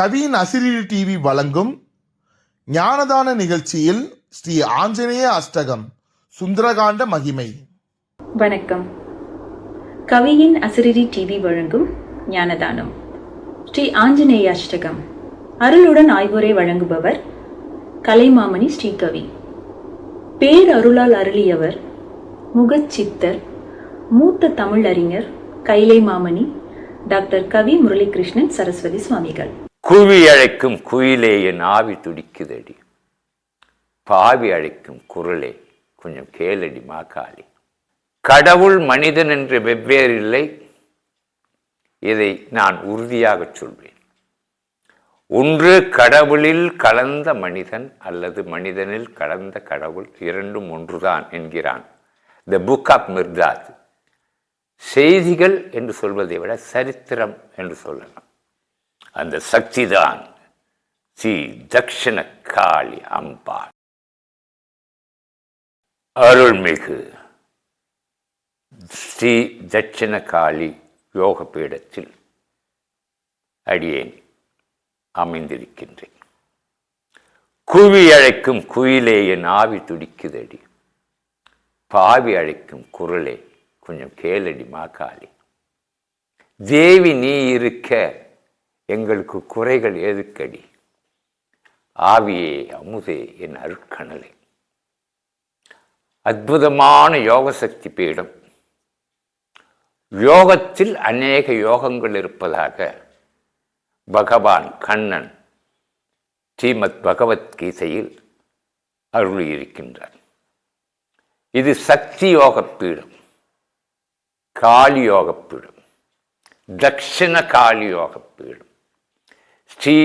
கவியின் அசிரீரி TV வழங்கும் ஞானதான நிகழ்ச்சியில் ஸ்ரீ ஆஞ்சநேய அஷ்டகம் சுந்தரகாண்ட மகிமை. வணக்கம். கவியின் அசிரிரி டிவி வழங்கும் ஞானதானம் ஸ்ரீ ஆஞ்சநேய அஷ்டகம். அருளுடன் ஆய்வுரை வழங்குபவர் கலைமாமணி ஸ்ரீகவி. பேரருளால் அருளியவர் முகச்சித்தர் மூத்த தமிழறிஞர் கைலை மாமணி டாக்டர் கவி முரளிகிருஷ்ணன் சரஸ்வதி சுவாமிகள். குவி அழைக்கும் குயிலே என் ஆவி துடிக்குதடி. பாவி அழைக்கும் குரலே கொஞ்சம் கேளடி மாக்காளி கடவுள் மனிதன் என்று வெவ்வேறு இல்லை இதை நான் உறுதியாகச் சொல்வேன். ஒன்று கடவுளில் கலந்த மனிதன் அல்லது மனிதனில் கலந்த கடவுள் இரண்டும் ஒன்றுதான் என்கிறான். த புக் ஆஃப் மிர்தாத் செய்திகள் என்று சொல்வதை விட சரித்திரம் என்று சொல்லலாம். அந்த சக்திதான். ஸ்ரீ தக்ஷண காளி அம்பாள். அருள்மிகு ஸ்ரீ தட்சிண காளி யோக பீடத்தில் அடியேன் அமைந்திருக்கின்றேன் குவி அழைக்கும் குயிலே என் ஆவி துடிக்குதடி. பாவி அழைக்கும் குரலே கொஞ்சம் கேளடி மாக்காளி. தேவி நீ இருக்க எங்களுக்கு குறைகள் எதுக்கடி? ஆவியே அமுதே என் அருட்கணலை. அற்புதமான யோக சக்தி பீடம். யோகத்தில் அநேக யோகங்கள் இருப்பதாக பகவான் கண்ணன் ஸ்ரீமத் பகவத்கீதையில் அருளியிருக்கின்றார். இது சக்தி யோக பீடம் காளி யோக பீடம் தட்சிண காளி யோக பீடம். ஸ்ரீ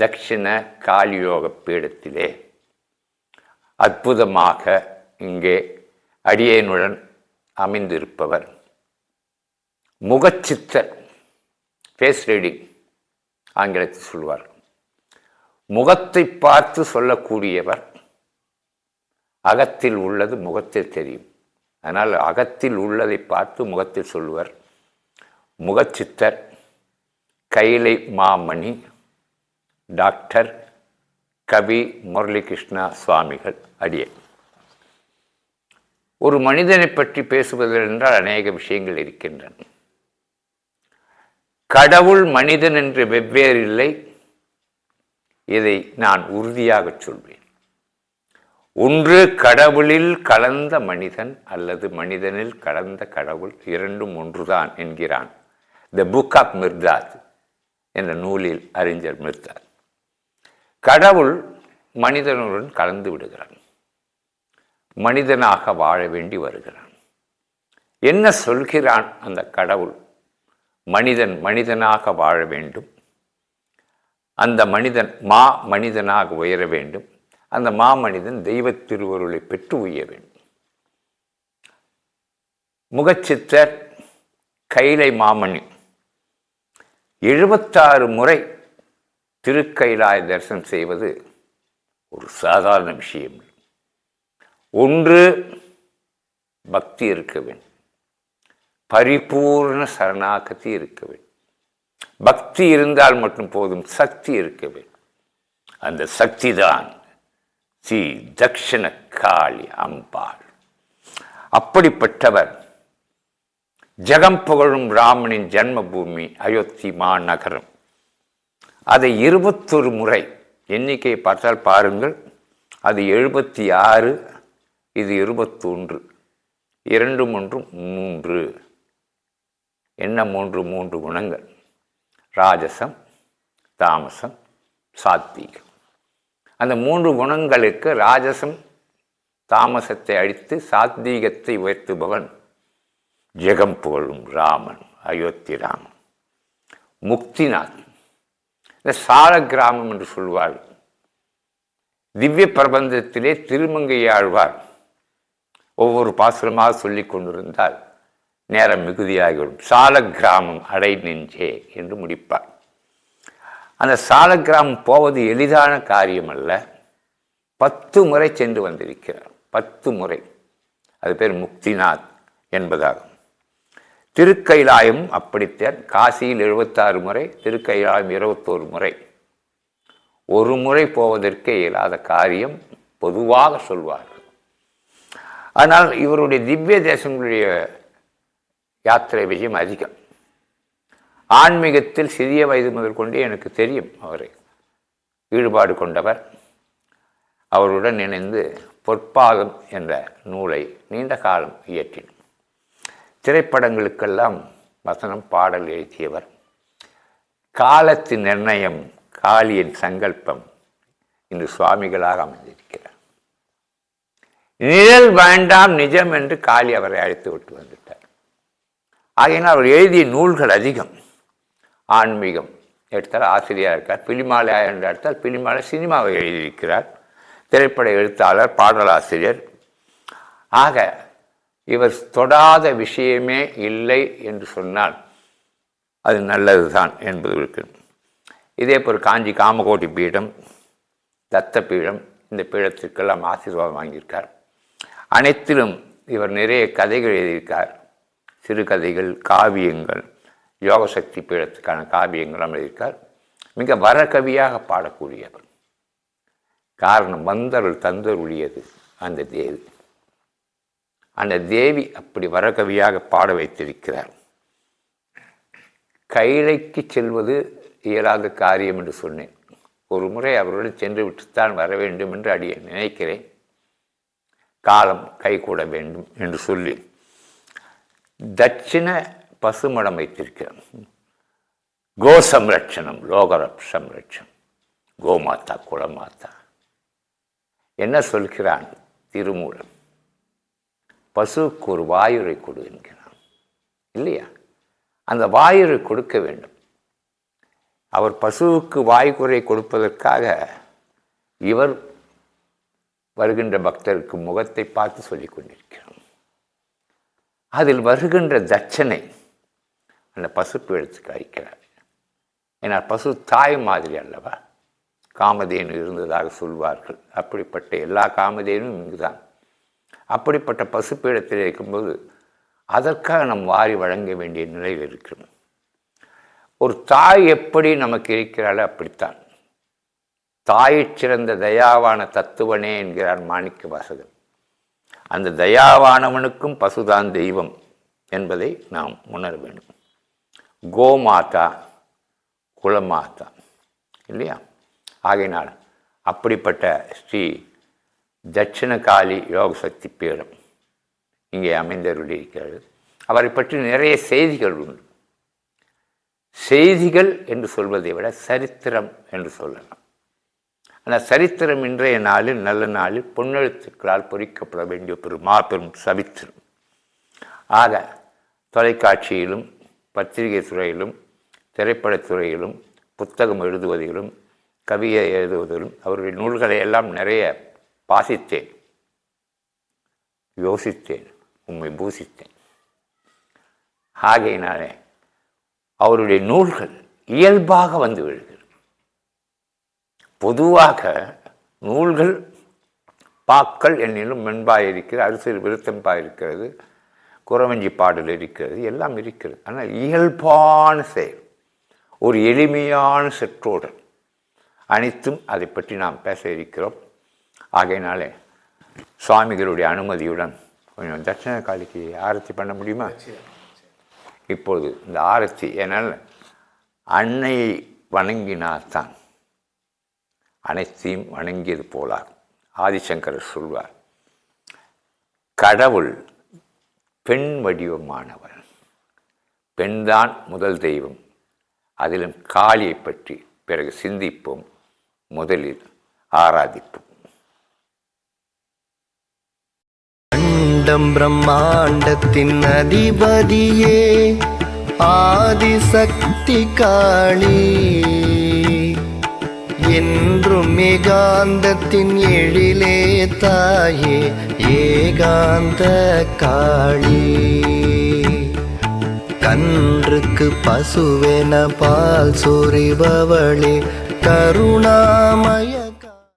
தக்ஷிண காலியோக பீடத்திலே அற்புதமாக இங்கே அடியேனுடன் அமைந்திருப்பவர். முகச்சித்தர் ஃபேஸ் ரீடிங் ஆங்கிலத்தில் சொல்வார். முகத்தை பார்த்து சொல்லக்கூடியவர் அகத்தில் உள்ளது முகத்தில் தெரியும். அதனால் அகத்தில் உள்ளதை பார்த்து முகத்தில் சொல்லுவர். முகச்சித்தர் கைலை மாமணி டாக்டர் கவி முரளிகிருஷ்ணா சுவாமிகள் அடியே. ஒரு மனிதனை பற்றி பேசுவதென்றால் அநேக விஷயங்கள் இருக்கின்றன. கடவுள் மனிதன் என்று வெவ்வேறு இல்லை. இதை நான் உறுதியாகச் சொல்வேன். ஒன்று கடவுளில் கலந்த மனிதன் அல்லது மனிதனில் கலந்த கடவுள் இரண்டும் ஒன்றுதான் என்கிறான். த புக் ஆஃப் மிர்தாத் என்ற நூலில் அறிஞர் மிர்தாத் கடவுள் மனிதனுடன் கலந்து விடுகிறான். மனிதனாக வாழ வேண்டி வருகிறான். என்ன சொல்கிறான் அந்த கடவுள்? மனிதன் மனிதனாக வாழ வேண்டும். அந்த மனிதன் மா மனிதனாக உயர வேண்டும். அந்த மா மனிதன் தெய்வ திருவருளை பெற்று உய்ய வேண்டும். முகச்சித்தர் கைலை மாமணி எழுபத்தாறு முறை திருக்கைலாய தரிசனம் செய்வது ஒரு சாதாரண விஷயம். ஒன்று பக்தி இருக்க வேண்டும். பரிபூர்ண சரணாகதி இருக்க வேண்டும். பக்தி இருந்தால் மட்டும் போதும் சக்தி இருக்க வேண்டும். அந்த சக்தி தான் ஸ்ரீ தக்ஷண காளி அம்பாள். அப்படிப்பட்டவர் ஜெகம் புகழும் ராமனின் ஜன்மபூமி அயோத்தி மாநகரம். அதை இருபத்தொரு முறை எண்ணிக்கை பார்த்தால் பாருங்கள். அது எழுபத்தி ஆறு இது இருபத்தொன்று இரண்டு ஒன்றும் மூன்று. என்ன மூன்று மூன்று குணங்கள். ராஜசம் தாமசம் சாத்வீகம். அந்த மூன்று குணங்களுக்கு ராஜசம் தாமசத்தை அழித்து சாத்வீகத்தை உயர்த்துபவன் ஜெகம் புகழும் ராமன் அயோத்தி ராமன் முக்திநாத் இந்த சால கிராமம் என்று சொல்வாள். திவ்ய பிரபந்தத்திலே திருமங்கையாழ்வார் ஒவ்வொரு பாசுரமாக சொல்லி கொண்டிருந்தால் நேரம் மிகுதியாகிவிடும். சால கிராமம் அடை நெஞ்சே என்று முடிப்பார் அந்த சால கிராமம் போவது எளிதான காரியம் அல்ல பத்து முறை சென்று வந்திருக்கிறார். பத்து முறை. அது பேர் முக்திநாத் என்பதாகும். திருக்கைலாயம் அப்படித்தான் காசியில் எழுபத்தாறு முறை திருக்கைலாயம் இருபத்தோரு முறை. ஒரு முறை போவதற்கே இயலாத காரியம் பொதுவாக சொல்வார்கள். ஆனால் இவருடைய திவ்ய தேசங்களுடைய யாத்திரை விஜயம் அதிகம். ஆன்மீகத்தில் சிறிய வயது முதல் கொண்டே எனக்கு தெரியும் அவரை. ஈடுபாடு கொண்டவர். அவருடன் இணைந்து பொற்பாகம் என்ற நூலை நீண்ட காலம் இயற்றினார் திரைப்படங்களுக்கெல்லாம் வசனம் பாடல் எழுதியவர். காலத்து நிர்ணயம் காளியின் சங்கல்பம் இன்று சுவாமிகளாக அமைந்திருக்கிறார். நிழல் வேண்டாம் நிஜம் என்று காளி அவரை அழைத்து விட்டு வந்துட்டார். ஆகையினால் அவர் எழுதிய நூல்கள் அதிகம். ஆன்மீகம் எடுத்தால் ஆசிரியராக இருக்கார் பிலிமாலயா என்று எடுத்தால் பிலிமாலை சினிமாவை எழுதியிருக்கிறார். திரைப்பட எழுத்தாளர் பாடலாசிரியர். ஆக இவர் தொடாத விஷயமே இல்லை என்று சொன்னால் அது நல்லது தான் என்பது இருக்கு இதே போல் காஞ்சி காமகோட்டி பீடம் தத்த பீடம் இந்த பீடத்திற்கெல்லாம் ஆசீர்வாதம் வாங்கியிருக்கார். அனைத்திலும் இவர் நிறைய கதைகள் எழுதியிருக்கார். சிறுகதைகள் காவியங்கள் யோகசக்தி பீடத்துக்கான காவியங்களும் எழுதியிருக்கார். மிக வரகவியாக பாடக்கூடியவர். காரணம் வந்தருள் தந்தருளியது அந்த தேவி. அந்த தேவி அப்படி வரகவியாக பாட வைத்திருக்கிறார். கைலைக்கு செல்வது இயலாத காரியம் என்று சொன்னேன். ஒரு முறை அவருடன் சென்று விட்டுத்தான் வர வேண்டும் என்று அடிய நினைக்கிறேன். காலம் கைகூட வேண்டும் என்று சொல்லி தட்சிண பசுமடம் வைத்திருக்கிறார். கோ சம்ரட்சணம் லோகர சம்ரட்சணம் கோமாதா குலமாதா. என்ன சொல்கிறான் திருமூலம் பசுவுக்கு ஒரு வாயுரை கொடு என்கிறான். இல்லையா? அந்த வாயுரை கொடுக்க வேண்டும். அவர் பசுவுக்கு வாய்க்குறை கொடுப்பதற்காக இவர் வருகின்ற பக்தருக்கு முகத்தை பார்த்து சொல்லிக் கொண்டிருக்கிறார் அதில் வருகின்ற தட்சனை அந்த பசுப்பு எடுத்து அளிக்கிறார். ஏன்னா பசு தாய் மாதிரி அல்லவா? காமதேனு இருந்ததாக சொல்வார்கள். அப்படிப்பட்ட எல்லா காமதேனும் இங்குதான். அப்படிப்பட்ட பசுப்பீடத்தில் இருக்கும்போது அதற்காக நம் வாரி வழங்க வேண்டிய நிலையில் இருக்கிறோம். ஒரு தாய் எப்படி நமக்கு இருக்கிறாளோ அப்படித்தான். தாயைச் சிறந்த தயாவான தத்துவனே என்கிறார் மாணிக்க வாசகன் அந்த தயாவானவனுக்கும் பசுதான் தெய்வம் என்பதை நாம் உணர வேண்டும். கோமாதா குலமாதா இல்லையா? ஆகையினால் அப்படிப்பட்ட ஸ்ரீ தட்சிணகாளி யோக சக்தி பீடம். இங்கே அமைந்தருளியிருக்கிறது. அவரை பற்றி நிறைய செய்திகள் உண்டு. செய்திகள் என்று சொல்வதை விட சரித்திரம் என்று சொல்லலாம். ஆனால் சரித்திரம் இன்றைய நாளில் நல்ல நாளில் பொன்னெழுத்துக்களால் பொறிக்கப்பட வேண்டிய ஒரு மாபெரும் சவித்திரம் ஆக தொலைக்காட்சியிலும் பத்திரிகை துறையிலும் திரைப்படத்துறையிலும் புத்தகம் எழுதுவதிலும் கவியை எழுதுவதிலும் அவருடைய நூல்களை எல்லாம் நிறைய வாசித்தேன் யோசித்தேன் உம்மை பூசித்தேன் ஆகையினாலே அவருடைய நூல்கள் இயல்பாக வந்து விழுகிறது பொதுவாக நூல்கள் பாக்கள் என்னிலும் மென்பாய் இருக்கிறது அரசியல் விருத்தம்பாய் இருக்கிறது குறவஞ்சி பாடல் இருக்கிறது எல்லாம் இருக்கிறது ஆனால் இயல்பான செயல் ஒரு எளிமையான செற்றோடு அனைத்தும் அதை பற்றி நாம் பேச இருக்கிறோம் ஆகையினாலே சுவாமிகளுடைய அனுமதியுடன் கொஞ்சம் தட்சிண காளிக்கு ஆரத்தி பண்ண முடியுமா? இப்பொழுது இந்த ஆரத்தி ஏன்னால் அன்னையை வணங்கினால்தான் அனைத்தையும் வணங்கியது போலார். ஆதிசங்கரர் சொல்வார் கடவுள் பெண் வடிவமானவர். பெண்தான் முதல் தெய்வம். அதிலும் காளியை பற்றி பிறகு சிந்திப்போம். முதலில் ஆராதிப்போம். அண்டம் பிரம்மாண்டத்தின் அதிபதியே ஆதிசக்தி காளி என்றும் ஏகாந்தத்தின் எழிலே தாயே ஏகாந்த காளி கன்றுக்கு பசுவென பால் சொறிபவளே கருணாமய